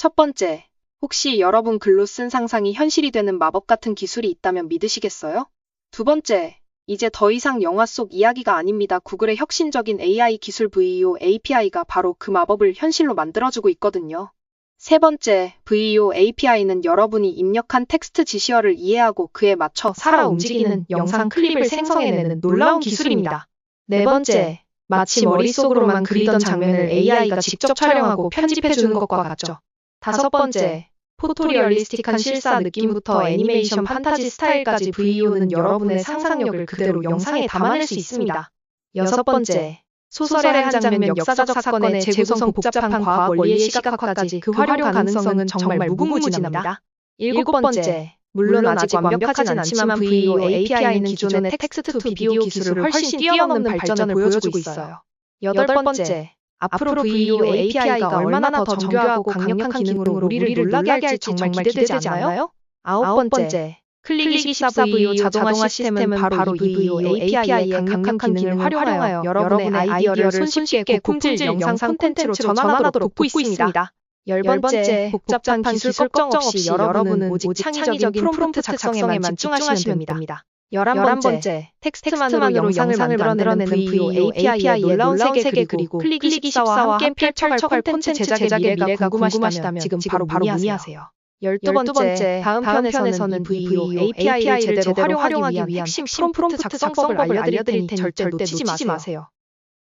첫 번째, 혹시 여러분 글로 쓴 상상이 현실이 되는 마법 같은 기술이 있다면 믿으시겠어요? 두 번째, 이제 더 이상 영화 속 이야기가 아닙니다. 구글의 혁신적인 AI 기술 VEO API가 바로 그 마법을 현실로 만들어주고 있거든요. 세 번째, VEO API는 여러분이 입력한 텍스트 지시어를 이해하고 그에 맞춰 살아 움직이는 영상 클립을 생성해내는 놀라운 기술입니다. 네 번째, 마치 머릿속으로만 그리던 장면을 AI가 직접 촬영하고 편집해주는 것과 같죠. 다섯 번째, 포토리얼리스틱한 실사 느낌부터 애니메이션 판타지 스타일까지 VEO는 여러분의 상상력을 그대로 영상에 담아낼 수 있습니다. 여섯 번째, 소설의 한 장면, 역사적 사건의 재구성, 복잡한 과학 원리의 시각화까지 그 활용 가능성은 정말 무궁무진합니다. 일곱 번째, 물론 아직 완벽하진 않지만 VEO API는 기존의 텍스트 투 비디오 기술을 훨씬 뛰어넘는 발전을 보여주고 있어요. 여덟 번째, 앞으로 VEO API가 얼마나 더 정교하고 강력한 기능으로 우리를 놀라게 할지 정말 기대되지 않나요? 아홉 번째, 클릭 24 VEO 자동화 시스템은 바로 이 VEO API의 강력한 기능을 활용하여 여러분의 아이디어를 손쉽게 고품질 영상 콘텐츠로 전환하도록 돕고 있습니다. 열 번째, 복잡한 기술 걱정 없이 여러분은 오직 창의적인 프롬프트 작성에만 집중하시면 됩니다. 열한 번째, 텍스트만으로 영상을 만들어내는 VEO API의 놀라운 세계 그리고 클릭 24와 함께 펼쳐갈 콘텐츠 제작의 미래가 궁금하시다면 지금 바로 문의하세요. 열두 번째, 다음 편에서는 VEO API를 제대로 활용하기 위한 핵심 프롬프트 작성법을 알려드릴 테니 절대 놓치지 마세요.